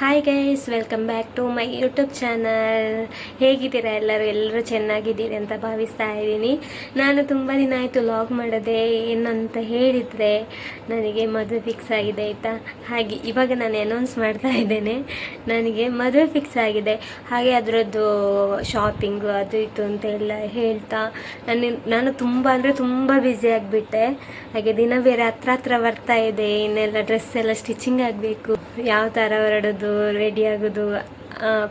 Hi guys welcome back to my YouTube channel ಹೇಗಿದ್ದೀರಾ ಎಲ್ಲರೂ? ಎಲ್ಲರೂ ಚೆನ್ನಾಗಿದ್ದೀರಿ ಅಂತ ಭಾವಿಸ್ತಾ ಇದ್ದೀನಿ. ನಾನು ತುಂಬ ದಿನ ಆಯಿತು ಲಾಗ್ ಮಾಡೋದೆ ಏನಂತ ಹೇಳಿದರೆ ನನಗೆ ಮದುವೆ ಫಿಕ್ಸ್ ಆಗಿದೆ ಆಯಿತಾ? ಹಾಗೆ ಇವಾಗ ನಾನು ಅನೌನ್ಸ್ ಮಾಡ್ತಾ ಇದ್ದೇನೆ. ನನಗೆ ಮದುವೆ ಫಿಕ್ಸ್ ಆಗಿದೆ. ಹಾಗೆ ಅದರದ್ದು ಶಾಪಿಂಗು ಅದು ಇತ್ತು ಅಂತ ಎಲ್ಲ ಹೇಳ್ತಾ ನಾನು ನಾನು ತುಂಬ ಅಂದರೆ ತುಂಬ ಬ್ಯುಸಿ ಆಗಿಬಿಟ್ಟೆ. ಹಾಗೆ ದಿನ ಬೇರೆ ಹತ್ರ ಹತ್ರ ಬರ್ತಾ ಇದೆ. ಇನ್ನೆಲ್ಲ ಡ್ರೆಸ್ ಎಲ್ಲ ಸ್ಟಿಚಿಂಗ್ ಆಗಬೇಕು. ಯಾವ ಥರ ಹೊರಡೋದು? ರೆಡಿ ಆಗೋದು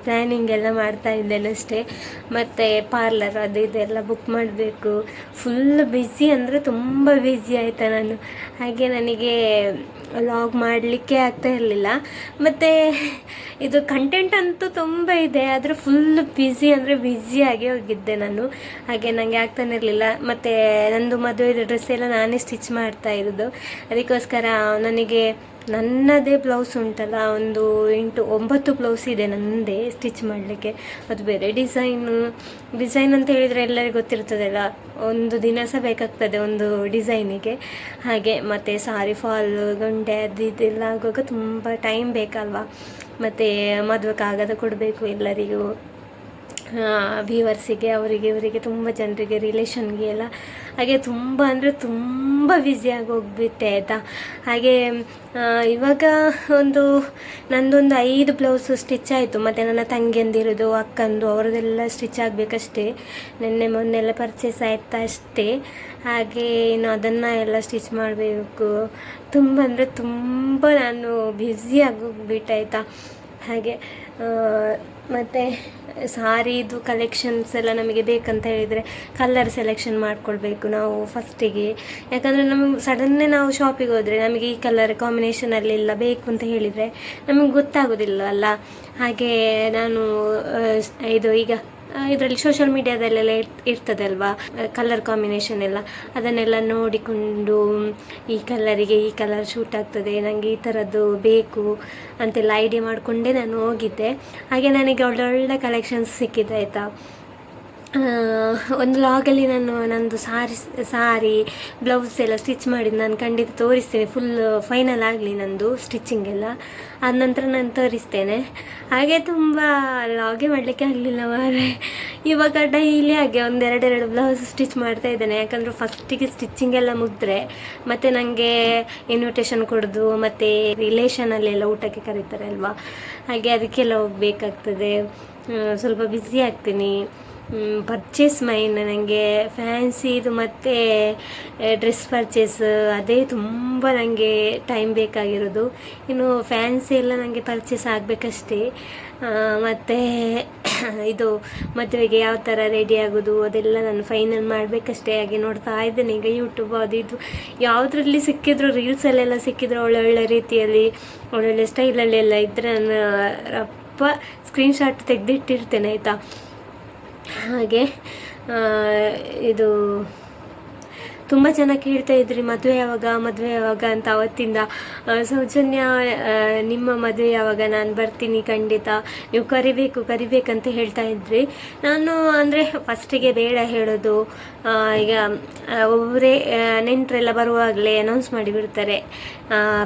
ಪ್ಲ್ಯಾನಿಂಗ್ ಎಲ್ಲ ಮಾಡ್ತಾ ಇದ್ದೇನೆ ಅಷ್ಟೇ. ಮತ್ತು ಪಾರ್ಲರ್ ಅದು ಇದೆಲ್ಲ ಬುಕ್ ಮಾಡಬೇಕು. ಫುಲ್ ಬ್ಯುಸಿ ಅಂದರೆ ತುಂಬ ಬ್ಯುಸಿ ಆಯಿತಾ ನಾನು. ಹಾಗೆ ನನಗೆ ಲಾಗ್ ಮಾಡಲಿಕ್ಕೆ ಆಗ್ತಾ ಇರಲಿಲ್ಲ. ಮತ್ತು ಇದು ಕಂಟೆಂಟ್ ಅಂತೂ ತುಂಬ ಇದೆ, ಆದರೆ ಫುಲ್ ಬ್ಯುಸಿ ಅಂದರೆ ಬ್ಯುಸಿಯಾಗಿ ಹೋಗಿದ್ದೆ ನಾನು. ಹಾಗೆ ನನಗೆ ಆಗ್ತಾನೆ ಇರಲಿಲ್ಲ. ಮತ್ತು ನಂದು ಮದುವೆ ಡ್ರೆಸ್ ಎಲ್ಲ ನಾನೇ ಸ್ಟಿಚ್ ಮಾಡ್ತಾ ಇರೋದು. ಅದಕ್ಕೋಸ್ಕರ ನನಗೆ ನನ್ನದೇ ಬ್ಲೌಸ್ ಉಂಟಲ್ಲ, ಒಂದು ಎಂಟು ಒಂಬತ್ತು ಬ್ಲೌಸ್ ಇದೆ ನನ್ನದೇ ಸ್ಟಿಚ್ ಮಾಡಲಿಕ್ಕೆ. ಅದು ಬೇರೆ ಡಿಸೈನು ಡಿಸೈನ್ ಅಂತ ಹೇಳಿದರೆ ಎಲ್ಲರಿಗೂ ಗೊತ್ತಿರ್ತದಲ್ಲ, ಒಂದು ದಿನ ಸಹ ಬೇಕಾಗ್ತದೆ ಒಂದು ಡಿಸೈನಿಗೆ ಹಾಗೆ ಮತ್ತು ಸಾರಿ ಫಾಲ್ ಗೊಂಡೆ ಅದು ಇದೆಲ್ಲ ಆಗುವಾಗ ತುಂಬ ಟೈಮ್ ಬೇಕಲ್ವಾ? ಮತ್ತು ಮದುವೆ ಕಾಗದ ಕೊಡಬೇಕು ಎಲ್ಲರಿಗೂ. ವ್ಯೂವರ್ಸಿಗೆ ಅವರಿಗೆ ಇವರಿಗೆ ತುಂಬ ಜನರಿಗೆ ರಿಲೇಷನ್ಗೆ ಎಲ್ಲ, ಹಾಗೆ ತುಂಬ ಅಂದರೆ ತುಂಬ ಬ್ಯುಸಿಯಾಗಿ ಹೋಗ್ಬಿಟ್ಟೆ, ಆಯಿತಾ? ಹಾಗೆ ಇವಾಗ ಒಂದು, ನಂದೊಂದು ಐದು ಬ್ಲೌಸು ಸ್ಟಿಚ್ ಆಯಿತು. ಮತ್ತು ನನ್ನ ತಂಗಿಯಂದಿರೋದು, ಅಕ್ಕಂದು ಅವರದೆಲ್ಲ ಸ್ಟಿಚ್ ಆಗಬೇಕಷ್ಟೇ. ನಿನ್ನೆ ಮೊನ್ನೆಲ್ಲ ಪರ್ಚೇಸ್ ಆಯ್ತಾ ಅಷ್ಟೇ. ಹಾಗೆ ಇನ್ನು ಅದನ್ನು ಎಲ್ಲ ಸ್ಟಿಚ್ ಮಾಡಬೇಕು. ತುಂಬ ಅಂದರೆ ತುಂಬ ನಾನು ಬ್ಯುಸಿಯಾಗಿ ಹೋಗ್ಬಿಟ್ಟಾಯ್ತಾ ಹಾಗೆ ಮತ್ತು ಸಾರಿದು ಕಲೆಕ್ಷನ್ಸ್ ಎಲ್ಲ ನಮಗೆ ಬೇಕಂತ ಹೇಳಿದರೆ ಕಲ್ಲರ್ ಸೆಲೆಕ್ಷನ್ ಮಾಡ್ಕೊಳ್ಬೇಕು ನಾವು ಫಸ್ಟಿಗೆ ಯಾಕಂದರೆ ನಮಗೆ ಸಡನ್ನೇ ನಾವು ಶಾಪಿಗೆ ಹೋದರೆ ನಮಗೆ ಈ ಕಲರ್ ಕಾಂಬಿನೇಷನಲ್ಲೆಲ್ಲ ಬೇಕು ಅಂತ ಹೇಳಿದರೆ ನಮಗೆ ಗೊತ್ತಾಗೋದಿಲ್ಲ ಅಲ್ಲ? ಹಾಗೆ ನಾನು ಇದು ಈಗ ಇದರಲ್ಲಿ ಸೋಷಲ್ ಮೀಡಿಯಾದಲ್ಲೆಲ್ಲ ಇರ್- ಇರ್ತದೆ ಅಲ್ವಾ ಕಲರ್ ಕಾಂಬಿನೇಷನ್ ಎಲ್ಲ. ಅದನ್ನೆಲ್ಲ ನೋಡಿಕೊಂಡು, ಈ ಕಲರಿಗೆ ಈ ಕಲರ್ ಶೂಟ್ ಆಗ್ತದೆ ನನಗೆ ಈ ಥರದ್ದು ಬೇಕು ಅಂತೆಲ್ಲ ಐಡಿಯಾ ಮಾಡಿಕೊಂಡೇ ನಾನು ಹೋಗಿದ್ದೆ. ಹಾಗೆ ನನಗೆ ಒಳ್ಳೊಳ್ಳೆ ಕಲೆಕ್ಷನ್ಸ್ ಸಿಕ್ಕಿದೆ, ಆಯಿತಾ? ಒಂದು ಲಾಗಲ್ಲಿ ನಾನು ನಂದು ಸಾರಿ ಸಾರಿ ಬ್ಲೌಸ್ ಎಲ್ಲ ಸ್ಟಿಚ್ ಮಾಡಿದ್ದು ನಾನು ಖಂಡಿತ ತೋರಿಸ್ತೇನೆ. ಫುಲ್ ಫೈನಲ್ ಆಗಲಿ ನಂದು ಸ್ಟಿಚಿಂಗ್ ಎಲ್ಲ. ಆದ ನಂತರ ನಾನು ತೋರಿಸ್ತೇನೆ. ಹಾಗೆ ತುಂಬ ಲಾಗೆ ಮಾಡಲಿಕ್ಕೆ ಆಗಲಿಲ್ಲ ಮಾರೆ ಇವಾಗ ಡೈಲಿ ಹಾಗೆ ಒಂದೆರಡೆರಡು ಬ್ಲೌಸ್ ಸ್ಟಿಚ್ ಮಾಡ್ತಾ ಇದ್ದೇನೆ. ಯಾಕಂದರೆ ಫಸ್ಟಿಗೆ ಸ್ಟಿಚಿಂಗ್ ಎಲ್ಲ ಮುಗಿದ್ರೆ ಮತ್ತು ನನಗೆ ಇನ್ವಿಟೇಷನ್ ಕೊಡೋದು, ಮತ್ತು ರಿಲೇಷನಲ್ಲೆಲ್ಲ ಊಟಕ್ಕೆ ಕರೀತಾರೆ ಅಲ್ವಾ? ಹಾಗೆ ಅದಕ್ಕೆಲ್ಲ ಹೋಗ್ಬೇಕಾಗ್ತದೆ. ಸ್ವಲ್ಪ ಬ್ಯುಸಿ ಆಗ್ತೀನಿ. ಪರ್ಚೇಸ್ ಮೈಂಡ್ ನನಗೆ ಫ್ಯಾನ್ಸಿದು ಮತ್ತು ಡ್ರೆಸ್ ಪರ್ಚೇಸ್ ಅದೇ ತುಂಬ ನನಗೆ ಟೈಮ್ ಬೇಕಾಗಿರೋದು. ಇನ್ನು ಫ್ಯಾನ್ಸಿ ಎಲ್ಲ ನನಗೆ ಪರ್ಚೇಸ್ ಆಗಬೇಕಷ್ಟೇ. ಮತ್ತು, ಇದು ಮದುವೆಗೆ ಯಾವ ಥರ ರೆಡಿ ಆಗೋದು, ಅದೆಲ್ಲ ನಾನು ಫೈನಲ್ ಮಾಡಬೇಕಷ್ಟೇ. ಹಾಗೆ ನೋಡ್ತಾ ಇದ್ದೇನೆ. ಈಗ ಯೂಟ್ಯೂಬ್ ಅದು ಇದು, ಯಾವುದ್ರಲ್ಲಿ ಸಿಕ್ಕಿದ್ರು ರೀಲ್ಸಲ್ಲೆಲ್ಲ ಸಿಕ್ಕಿದ್ರು ಒಳ್ಳೊಳ್ಳೆ ರೀತಿಯಲ್ಲಿ, ಒಳ್ಳೊಳ್ಳೆ ಸ್ಟೈಲಲ್ಲೆಲ್ಲ ಇದ್ದರೆ ನಾನು ರಪ್ಪ ಸ್ಕ್ರೀನ್ಶಾಟ್ ತೆಗೆದಿಟ್ಟಿರ್ತೇನೆ, ಆಯಿತಾ? ಹಾಗೆ ಇದು ತುಂಬ ಜನ ಕೇಳ್ತಾ ಇದ್ರಿ, ಮದುವೆ ಯಾವಾಗ ಮದುವೆ ಯಾವಾಗ ಅಂತ ಅವತ್ತಿಂದ. ಸೌಜನ್ಯ ನಿಮ್ಮ ಮದುವೆ ಯಾವಾಗ? ನಾನು ಬರ್ತೀನಿ ಖಂಡಿತ. ನೀವು ಕರಿಬೇಕು, ಕರಿಬೇಕಂತ ಹೇಳ್ತಾ ಇದ್ರಿ. ನಾನು ಅಂದರೆ ಫಸ್ಟಿಗೆ ಬೇಡ ಹೇಳೋದು. ಈಗ ಒಬ್ಬರೇ ನೆಂಟರೆಲ್ಲ ಬರುವಾಗಲೇ ಅನೌನ್ಸ್ ಮಾಡಿಬಿಡ್ತಾರೆ.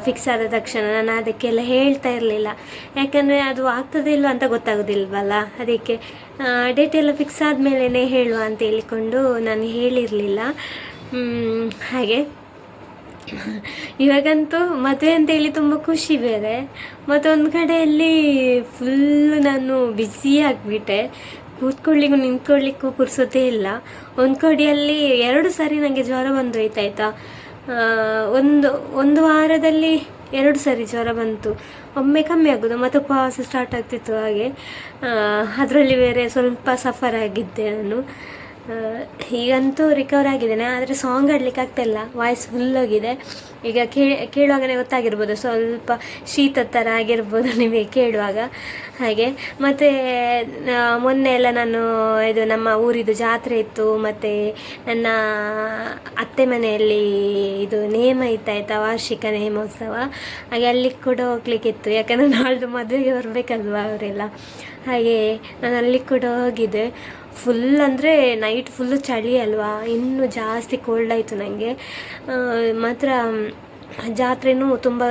ಫಿಕ್ಸ್ ಆದ ತಕ್ಷಣ. ನಾನು ಅದಕ್ಕೆಲ್ಲ ಹೇಳ್ತಾ ಇರಲಿಲ್ಲ. ಯಾಕಂದರೆ ಅದು ಆಗ್ತದೆ ಅಂತ ಗೊತ್ತಾಗೋದಿಲ್ವಲ್ಲ? ಅದಕ್ಕೆ ಡೇಟ್ ಎಲ್ಲ ಫಿಕ್ಸ್ ಆದಮೇಲೆ ಹೇಳುವ ಅಂತ ಹೇಳಿಕೊಂಡು ನಾನು ಹೇಳಿರಲಿಲ್ಲ. ಹಾಗೆ. ಇವಾಗಂತೂ ಮದುವೆ ಅಂತ ಹೇಳಿ ತುಂಬ ಖುಷಿ ಬೇರೆ. ಮತ್ತೊಂದು ಕಡೆಯಲ್ಲಿ ಫುಲ್ ನಾನು ಬ್ಯುಸಿ ಆಗಿಬಿಟ್ಟೆ. ಕೂತ್ಕೊಳ್ಳಿಕ್ಕೂ ನಿಂತ್ಕೊಳ್ಳಿಕ್ಕೂ ಕುರ್ಸೋದೇ ಇಲ್ಲ. ಒಂದು ಕಡೆಯಲ್ಲಿ ಎರಡು ಸಾರಿ ನನಗೆ ಜ್ವರ ಬಂದು ಹೋಯ್ತಾಯ್ತಾ ಒಂದು ಒಂದು ವಾರದಲ್ಲಿ ಎರಡು ಸಾರಿ ಜ್ವರ ಬಂತು. ಒಮ್ಮೆ ಕಮ್ಮಿ ಆಗೋದು, ಮತ್ತು ಉಪವಾಸ ಸ್ಟಾರ್ಟ್ ಆಗ್ತಿತ್ತು ಹಾಗೆ. ಅದರಲ್ಲಿ ಬೇರೆ ಸ್ವಲ್ಪ ಸಫರ್ ಆಗಿದ್ದೆ ನಾನು. ಈಗಂತೂ ರಿಕವರ್ ಆಗಿದ್ದೇನೆ, ಆದರೆ ಸಾಂಗ್ ಆಡ್ಲಿಕ್ಕೆ ಆಗ್ತಾಯಿಲ್ಲ ವಾಯ್ಸ್ ಫುಲ್ ಹೋಗಿದೆ. ಈಗ ಕೇಳುವಾಗಲೇ ಗೊತ್ತಾಗಿರ್ಬೋದು, ಸ್ವಲ್ಪ ಶೀತ ಥರ ಆಗಿರ್ಬೋದು ನಿಮಗೆ ಕೇಳುವಾಗ. ಹಾಗೆ, ಮತ್ತು ಮೊನ್ನೆ ಎಲ್ಲ ನಾನು ಇದು ನಮ್ಮ ಊರಿದು ಜಾತ್ರೆ ಇತ್ತು, ಮತ್ತು ನನ್ನ ಅತ್ತೆ ಮನೆಯಲ್ಲಿ ಇದು ನೇಮ ಇತ್ತಾಯ್ತಾ ವಾರ್ಷಿಕ ನೇಮೋತ್ಸವ. ಹಾಗೆ ಅಲ್ಲಿ ಕೂಡ ಹೋಗ್ಲಿಕ್ಕಿತ್ತು ಯಾಕಂದರೆ ನಾಳ್ದು ಮದುವೆಗೆ ಬರಬೇಕಲ್ವಾ ಅವರೆಲ್ಲ. ಹಾಗೆ, ನಾನು ಅಲ್ಲಿ ಕೂಡ ಹೋಗಿದ್ದೆ. ಫುಲ್ ಅಂದರೆ ನೈಟ್ ಫುಲ್ಲು ಚಳಿ ಅಲ್ವಾ? ಇನ್ನೂ ಜಾಸ್ತಿ ಕೋಲ್ಡ್ ಆಯಿತು ನನಗೆ ಮಾತ್ರ ಜಾತ್ರೆನೂ ತುಂಬ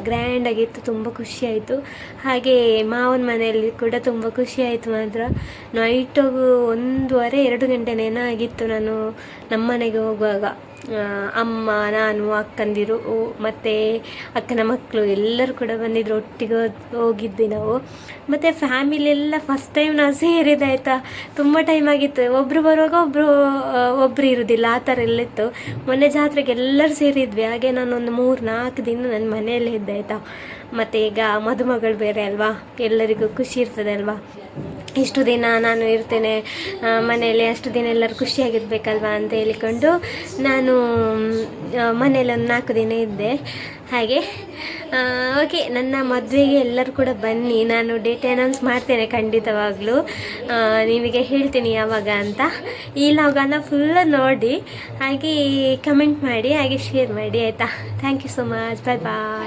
ಗ್ರ್ಯಾಂಡಾಗಿತ್ತು ತುಂಬ ಖುಷಿಯಾಯಿತು ಹಾಗೆ ಮಾವನ ಮನೆಯಲ್ಲಿ ಕೂಡ ತುಂಬ ಖುಷಿಯಾಯಿತು ಮಾತ್ರ. ನೈಟು ಒಂದೂವರೆ, ಎರಡು ಗಂಟೆನೇನೋ ಆಗಿತ್ತು ನಾನು ನಮ್ಮ ಮನೆಗೆ ಹೋಗುವಾಗ. ಅಮ್ಮ, ನಾನು, ಅಕ್ಕಂದಿರು ಮತ್ತು ಅಕ್ಕನ ಮಕ್ಕಳು ಎಲ್ಲರೂ ಕೂಡ ಬಂದಿದ್ರು. ಒಟ್ಟಿಗೆ ಹೋಗಿದ್ವಿ ನಾವು. ಮತ್ತು ಫ್ಯಾಮಿಲಿ ಎಲ್ಲ ಫಸ್ಟ್ ಟೈಮ್ ನಾವು ಸೇರಿದಾಯ್ತಾ ತುಂಬ ಟೈಮ್ ಆಗಿತ್ತು. ಒಬ್ಬರು ಬರುವಾಗ ಒಬ್ಬರು ಒಬ್ಬರು ಇರೋದಿಲ್ಲ. ಆ ಥರ ಎಲ್ಲ ಇತ್ತು. ಮೊನ್ನೆ ಜಾತ್ರೆಗೆ ಎಲ್ಲರೂ ಸೇರಿದ್ವಿ. ಹಾಗೆ ನಾನೊಂದು ಮೂರು, ನಾಲ್ಕು ದಿನ ನನ್ನ ಮನೆಯಲ್ಲೇ ಇದ್ದೆ ಆಯಿತಾ? ಮತ್ತು ಈಗ ಮದುಮಗಳು ಬೇರೆ ಅಲ್ವಾ? ಎಲ್ಲರಿಗೂ ಖುಷಿ ಇರ್ತದೆ ಅಲ್ವಾ? ಇಷ್ಟು ದಿನ ನಾನು ಇರ್ತೇನೆ ಮನೆಯಲ್ಲಿ ಅಷ್ಟು ದಿನ ಎಲ್ಲರೂ ಖುಷಿಯಾಗಿರ್ಬೇಕಲ್ವಾ ಅಂತ ಹೇಳಿಕೊಂಡು ನಾನು ಮನೇಲಿ ಒಂದು ನಾಲ್ಕು ದಿನ ಇದ್ದೆ. ಹಾಗೆ ಓಕೆ ನನ್ನ ಮದುವೆಗೆ ಎಲ್ಲರೂ ಕೂಡ ಬನ್ನಿ. ನಾನು ಡೇಟ್ ಅನೌನ್ಸ್ ಮಾಡ್ತೇನೆ ಖಂಡಿತವಾಗ್ಲೂ. ನಿಮಗೆ ಹೇಳ್ತೀನಿ ಯಾವಾಗ ಅಂತ. ಈ ಲಾಗನ ಫುಲ್ ನೋಡಿ, ಹಾಗೆ ಕಮೆಂಟ್ ಮಾಡಿ, ಹಾಗೆ ಶೇರ್ ಮಾಡಿ, ಆಯಿತಾ? Thank you so much bye bye